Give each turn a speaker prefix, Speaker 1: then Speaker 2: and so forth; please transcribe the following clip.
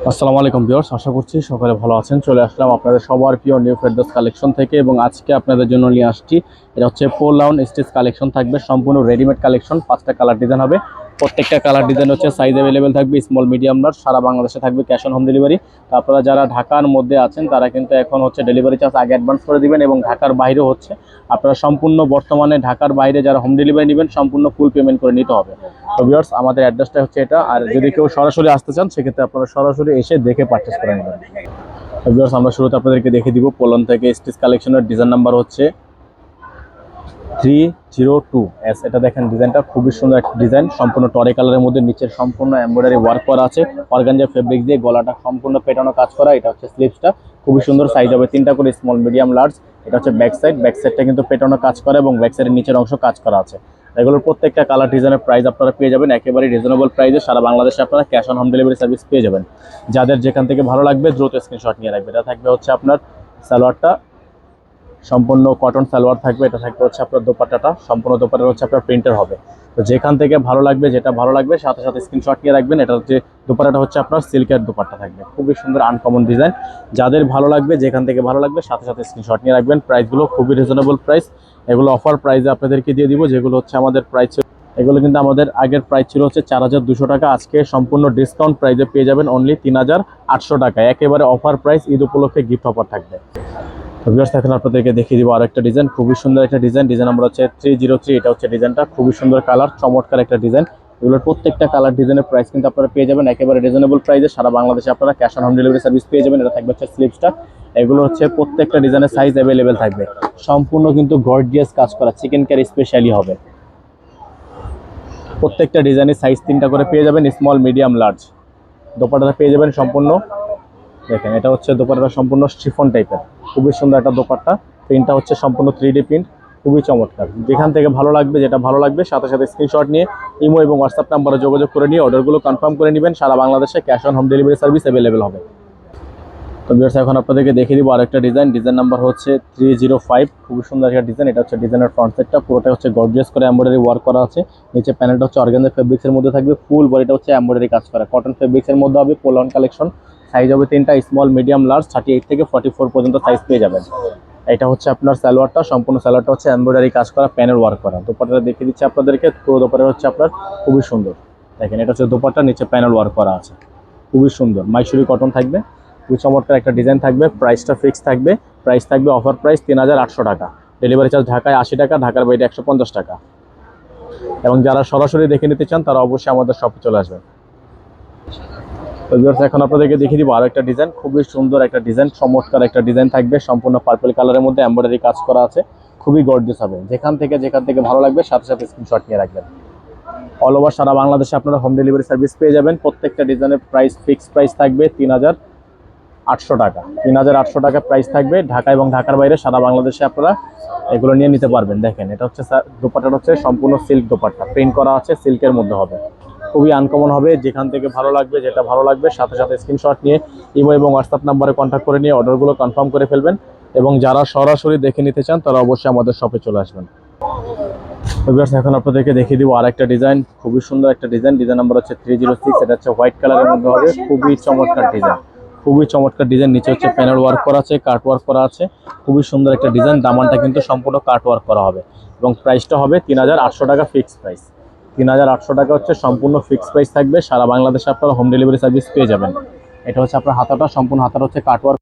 Speaker 1: আসসালামু আলাইকুম ভিউয়ার্স, আশা করছি সকালে ভালো আছেন। চলে আসলাম আপনাদের সবার প্রিয় নিউ ফেরদোস কালেকশন থেকে এবং আজকে আপনাদের জন্য নিয়ে আসছি। এটা হচ্ছে পোল লাউন স্টিচ কালেকশন থাকবে, সম্পূর্ণ রেডিমেড কালেকশন পাঁচটা কালার ডিজাইন হবে। প্রত্যেকটা কালার ডিজাইন হচ্ছে সাইজ অ্যাভেলেবেল থাকবে স্মল মিডিয়াম লার্জ সারা বাংলাদেশে থাকবে ক্যাশ অন হোম ডেলিভারি আপনারা যারা ঢাকার মধ্যে আছেন, তারা কিন্তু এখন হচ্ছে ডেলিভারি চার্জ আগে অ্যাডভান্স করে দিবেন এবং ঢাকার বাইরেও হচ্ছে। আপনারা সম্পূর্ণ বর্তমানে ঢাকার বাইরে যারা হোম ডেলিভারি নেবেন, সম্পূর্ণ ফুল পেমেন্ট করে নিতে হবে। তো ভিউয়ার্স আমাদের অ্যাড্রেসটা হচ্ছে এটা। আর যদি কেউ সরাসরি আসতে চান, সেক্ষেত্রে আপনারা সরাসরি এসে দেখে পারচেস করে নেবেন। তো ভিউয়ার্স আমরা শুরুতে আপনাদেরকে দেখে দিব। পোলন থেকে স্টিচ কালেকশনের ডিজাইন নাম্বার হচ্ছে থ্রি জিরো টু এস এটা দেখেন ডিজাইনটা খুবই সুন্দর একটা ডিজাইন সম্পূর্ণ টরে কালারের মধ্যে নিচের সম্পূর্ণ এমব্রয়ডারি ওয়ার্ক করা আছে। অর্গানজা ফেব্রিক দিয়ে গলাটা সম্পূর্ণ পেটানো কাজ করা, এটা হচ্ছে স্লিপসটা খুবই সুন্দর সাইজ হবে, তিনটা করে স্মল মিডিয়াম লার্জ এটা হচ্ছে ব্যাক সাইড ব্যাক সাইডটা কিন্তু পেটানো কাজ করা এবং ব্যাক সাইডের নিচের অংশ কাজ করা আছে। এগুলোর প্রত্যেকটা কালার ডিজাইনের প্রাইস আপনারা পেয়ে যাবেন। একেবারে রিজনেবল প্রাইসে সারা বাংলাদেশে আপনারা cash on home delivery service পেয়ে যাবেন। যাদের যেখান থেকে ভালো লাগবে, দ্রুত স্ক্রিনশট নিয়ে রাখবে। এটা থাকবে হচ্ছে আপনার সালোয়ারটা সম্পূর্ণ কটন সালোয়ার থাকবে, এটা থাকবে হচ্ছে আপনার দোপাট্টাটা। সম্পূর্ণ দোপাট্টা হচ্ছে আপনার প্রিন্টার হবে। তো যেখান থেকে ভালো লাগবে, যেটা ভালো লাগবে, সাথে সাথে স্ক্রিনশট নিয়ে রাখবেন। এটা হচ্ছে, দোপাট্টাটা হচ্ছে আপনার সিল্কের দোপাট্টা থাকবে। খুবই সুন্দর আনকমন ডিজাইন যাদের ভালো লাগবে, যেখান থেকে ভালো লাগবে, সাথে সাথে স্ক্রিনশট নিয়ে রাখবেন। প্রাইসগুলো খুবই রিজনেবল প্রাইস এগুলো অফার প্রাইসে আপনাদেরকে দিয়ে দিব, যেগুলো হচ্ছে আমাদের প্রাইস এগুলো কিন্তু আমাদের আগের প্রাইস ছিল হচ্ছে চার হাজার দুশো টাকা। আজকে সম্পূর্ণ ডিসকাউন্ট প্রাইসে পেয়ে যাবেন অনলি তিন হাজার আটশো টাকা। একেবারে অফার প্রাইস ঈদ উপলক্ষে গিফট অফার থাকবে। তো ভিউয়ার্স এখন আপনাদেরকে দেখিয়ে দিব আরেকটা ডিজাইন খুবই সুন্দর একটা ডিজাইন ডিজাইন নাম্বার হচ্ছে থ্রি জিরো থ্রি এটা হচ্ছে ডিজাইনটা খুবই সুন্দর কালার চমৎকার একটা ডিজাইন এগুলোর প্রত্যেকটা কালার ডিজাইনের প্রাইস কিন্তু আপনারা পেয়ে যাবেন। একেবারে রিজনেবল প্রাইসে সারা বাংলাদেশে আপনারা cash on home delivery service পেয়ে যাবেন। এটা থাকবে হচ্ছে স্লিপসটা এগুলো হচ্ছে প্রত্যেকটা ডিজাইনের সাইজ অ্যাভেলেবেল থাকবে। সম্পূর্ণ কিন্তু গর্জিয়াস কাজ করা। চিকেন কারি স্পেশালি হবে। প্রত্যেকটা ডিজাইনের সাইজ তিনটা করে পেয়ে যাবেন স্মল মিডিয়াম লার্জ দোপাটাটা পেয়ে যাবেন সম্পূর্ণ। দেখেন, এটা হচ্ছে দোপাট্টাটা সম্পূর্ণ শিফন টাইপের খুবই সুন্দর একটা দোপাট্টা। প্রিন্টটা হচ্ছে সম্পূর্ণ থ্রি প্রিন্ট খুবই চমৎকার। যেখান থেকে ভালো লাগবে, যেটা ভালো লাগবে, সাথে সাথে স্ক্রিনশট নিয়ে ইমো এবং হোয়াটসঅ্যাপ নাম্বারে যোগাযোগ করে নিয়ে অর্ডারগুলো কনফার্ম করে নেবেন। সারা বাংলাদেশে cash on home delivery service available হবে। তো বিয়ার্স এখন আপনাদেরকে দেখিয়ে দিব আরেকটা ডিজাইন ডিজাইন নাম্বার হচ্ছে থ্রি জিরো ফাইভ খুবই সুন্দর একটা ডিজাইন এটা হচ্ছে ডিজাইনের ফ্রন্ট সাইডটা পুরোটা হচ্ছে গর্জিয়াস করে এমব্রয়ডারি ওয়ার্ক করা আছে। নিচে প্যানেলটা হচ্ছে অর্গানজা ফেব্রিক্সের মধ্যে থাকবে। ফুল বডিটা হচ্ছে এমব্রয়ডারি কাজ করা। কটন ফেব্রিক্সের মধ্যে হবে পোলন কালেকশন সাইজ হবে তিনটা small medium large thirty eight থেকে ফর্টি ফোর পর্যন্ত সাইজ পেয়ে যাবেন। এটা হচ্ছে আপনার সালোয়ারটা, সম্পূর্ণ সালোয়ারটা হচ্ছে এমব্রয়ডারি কাজ করা প্যানেল ওয়ার্ক করা। দোপাট্টাটা দেখিয়ে দিচ্ছে আপনাদেরকে, পুরো দোপাট্টা হচ্ছে আপনার খুবই সুন্দর। দেখেন, এটা হচ্ছে দোপাট্টা, নিচে প্যানেল ওয়ার্ক করা আছে। খুবই সুন্দর। মাইসুরি কটন থাকবে, খুবই চমৎকার একটা ডিজাইন থাকবে প্রাইসটা ফিক্স থাকবে প্রাইস থাকবে অফার প্রাইস তিন হাজার আটশো টাকা। ডেলিভারি চার্জ ঢাকায় আশি টাকা, ঢাকার বাইরে একশো পঞ্চাশ টাকা। এবং যারা সরাসরি দেখে নিতে চান, তারা অবশ্যই আমাদের শপে চলে আসবেন। তো এখন আপনাদেরকে দেখিয়ে দিব আরও একটা ডিজাইন খুবই সুন্দর একটা ডিজাইন চমৎকার একটা ডিজাইন থাকবে। সম্পূর্ণ পার্পল কালারের মধ্যে এমব্রয়ডারি কাজ করা আছে। খুবই গর্জিয়াস হবে। যেখান থেকে যেখান থেকে ভালো লাগবে, সাথে সাথে স্ক্রিনশট নিয়ে রাখবেন। অল ওভার সারা বাংলাদেশে আপনারা হোম ডেলিভারি সার্ভিস পেয়ে যাবেন। প্রত্যেকটা ডিজাইনের প্রাইস ফিক্স প্রাইস থাকবে তিন হাজার আটশো টাকা। তিন হাজার আটশো টাকা প্রাইস থাকবে। ঢাকা এবং ঢাকার বাইরে সারা বাংলাদেশে আপনারা এগুলো নিয়ে নিতে পারবেন। দেখেন, এটা হচ্ছে স্যার দোপাট্টাটা হচ্ছে সম্পূর্ণ সিল্ক দোপাট্টা। প্রিন্ট করা আছে সিল্কের মধ্যে হবে। খুবই আনকমন হবে, যেখান থেকে ভালো লাগবে, যেটা ভালো লাগবে, সাথে সাথে স্ক্রিনশট নিয়ে ইমো এবং হোয়াটসঅ্যাপ নাম্বারে কন্ট্যাক্ট করে নিয়ে অর্ডারগুলো কনফার্ম করে ফেলবেন এবং যারা সরাসরি দেখে নিতে চান, তারা অবশ্যই আমাদের শপে চলে আসবেন। এখন আপনাদেরকে দেখিয়ে দিব আর একটা ডিজাইন খুবই সুন্দর একটা ডিজাইন ডিজাইন নাম্বার হচ্ছে থ্রি জিরো সিক্স এটা হচ্ছে হোয়াইট কালারের মধ্যে হবে, খুবই চমৎকার ডিজাইন খুবই চমৎকার ডিজাইন নিচে হচ্ছে প্যানেল ওয়ার্ক করা আছে কাট ওয়ার্ক করা আছে, খুবই সুন্দর একটা ডিজাইন দামানটা কিন্তু সম্পূর্ণ কাট ওয়ার্ক করা হবে এবং প্রাইসটা হবে তিন হাজার আটশো টাকা ফিক্স প্রাইস তিন হাজার আটশো টাকা হচ্ছে সম্পূর্ণ ফিক্সড প্রাইস থাকবে। সারা বাংলাদেশে আপনারা হোম ডেলিভারি সার্ভিস পেয়ে যাবেন। এটা হচ্ছে আপনার হাতাটা, সম্পূর্ণ হাতাটা হচ্ছে কাট ওয়ার্ক